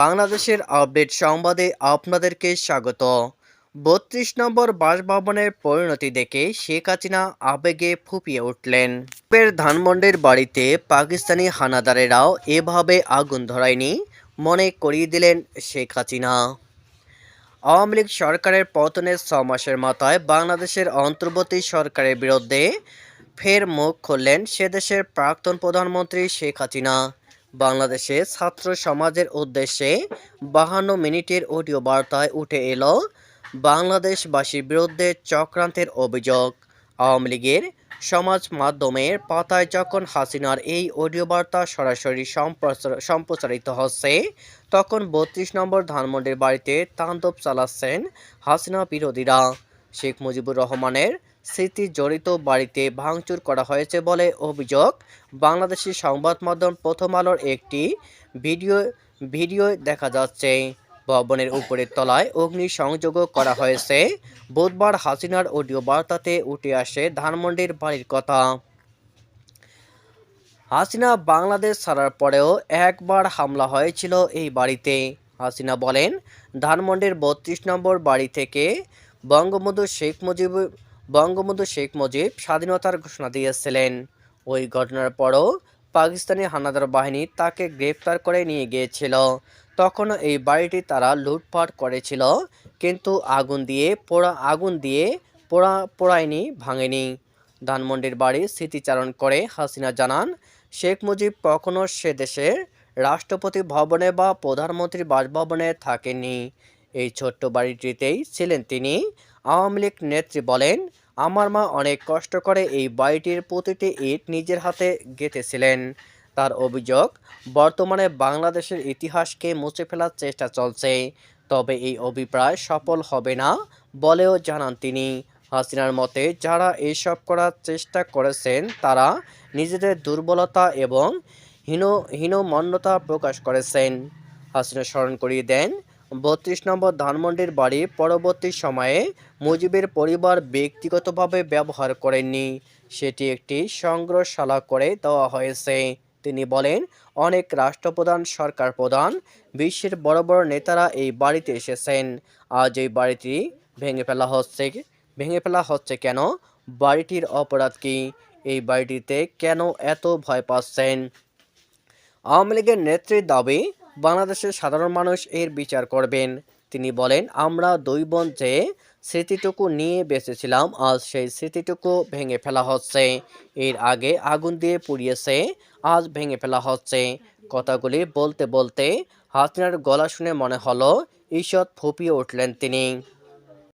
বাংলাদেশের আপডেট সংবাদে আপনাদেরকে স্বাগত। বত্রিশ নম্বর বাসভবনের পরিণতি দেখে শেখ হাসিনা আবেগে ফুপিয়ে উঠলেন। ধানমন্ডির বাড়িতে পাকিস্তানি হানাদারেরাও এভাবে আগুন ধরায়নি মনে করিয়ে দিলেন শেখ হাসিনা। আওয়ামী লীগ সরকারের পতনের ছ মাসের মাথায় বাংলাদেশের অন্তর্বর্তী সরকারের বিরুদ্ধে ফের মুখ খুললেন সে দেশের প্রাক্তন প্রধানমন্ত্রী শেখ হাসিনা। বাংলাদেশে ছাত্র সমাজের উদ্দেশ্যে বাহান্ন মিনিটের অডিও বার্তায় উঠে এলো বাংলাদেশবাসীর বিরুদ্ধে চক্রান্তের অভিযোগ। আওয়ামী লীগের সমাজ মাধ্যমের পাতায় যখন হাসিনার এই অডিও বার্তা সরাসরি সম্প্রচার- সম্প্রচারিত হচ্ছে, তখন বত্রিশ নম্বর ধানমন্ডির বাড়িতে তাণ্ডব চালাচ্ছেন হাসিনা বিরোধীরা। শেখ মুজিবুর রহমানের স্মৃতি জড়িত বাড়িতে ভাঙচুর করা হয়েছে বলে অভিযোগ। বাংলাদেশি সংবাদ মাধ্যম প্রথম আলোর একটি ভিডিও ভিডিও দেখা যাচ্ছে। ভবনের উপরের তলায় অগ্নি সংযোগও করা হয়েছে। বুধবার হাসিনার অডিও বার্তাতে উঠে আসে ধানমন্ডির বাড়ির কথা। হাসিনা বাংলাদেশ ছাড়ার পরেও একবার হামলা হয়েছিল এই বাড়িতে। হাসিনা বলেন, ধানমন্ডির বত্রিশ নম্বর বাড়ি থেকে বঙ্গবন্ধু শেখ মুজিব বঙ্গবন্ধু শেখ মুজিব স্বাধীনতার ঘোষণা দিয়েছিলেন। ওই ঘটনার পরও পাকিস্তানি হানাদার বাহিনী তাকে গ্রেপ্তার করে নিয়ে গিয়েছিল। তখনও এই বাড়িটি তারা লুটপাট করেছিল, কিন্তু আগুন দিয়ে পোড়া, আগুন দিয়ে পোড়া, পোড়ায়নি, ভাঙেনি। ধানমন্ডির বাড়ি স্মৃতিচারণ করে হাসিনা জানান, শেখ মুজিব কখনো সে দেশে রাষ্ট্রপতি ভবনে বা প্রধানমন্ত্রী বাসভবনে থাকেননি। এই ছোট্ট বাড়িটিতেই ছিলেন তিনি। আওয়ামী লীগ নেত্রী বলেন আমার মা অনেক কষ্ট করে এই বাড়িটির প্রতিটি ইট নিজের হাতে গেঁথেছিলেন। তার অভিযোগ, বর্তমানে বাংলাদেশের ইতিহাসকে মুছে ফেলার চেষ্টা চলছে। তবে এই অভিপ্রায় সফল হবে না বলেও জানান তিনি। হাসিনার মতে, যারা এসব করার চেষ্টা করেছেন, তারা নিজেদের দুর্বলতা এবং হীন, হীনমন্যতা প্রকাশ করেছেন। হাসিনা স্মরণ করিয়ে দেন বত্রিশ নম্বর ধানমন্ডির বাড়ি পরবর্তী সময়ে মুজিবের পরিবার ব্যক্তিগতভাবে ব্যবহার করেননি। সেটি একটি সংগ্রহশালা করে দেওয়া হয়েছে। তিনি বলেন, অনেক রাষ্ট্রপ্রধান, সরকার প্রধান, বিশ্বের বড় বড় নেতারা এই বাড়িতে এসেছেন। আজ এই বাড়িটি ভেঙে ফেলা হচ্ছে। ভেঙে ফেলা হচ্ছে কেন? বাড়িটির অপরাধ কি? এই বাড়িটিতে কেন এত ভয় পাচ্ছেন? আওয়ামী লীগের নেত্রীর দাবি বাংলাদেশের সাধারণ মানুষ এর বিচার করবেন। তিনি বলেন, আমরা দুই বোন যে স্মৃতিটুকু নিয়ে বেঁচেছিলাম, আজ সেই স্মৃতিটুকু ভেঙে ফেলা হচ্ছে। এর আগে আগুন দিয়ে পুড়িয়েছে, আজ ভেঙে ফেলা হচ্ছে। কথাগুলি বলতে বলতে হাসিনার গলা শুনে মনে হলো, ঈষৎ ফুপিয়ে উঠলেন তিনি।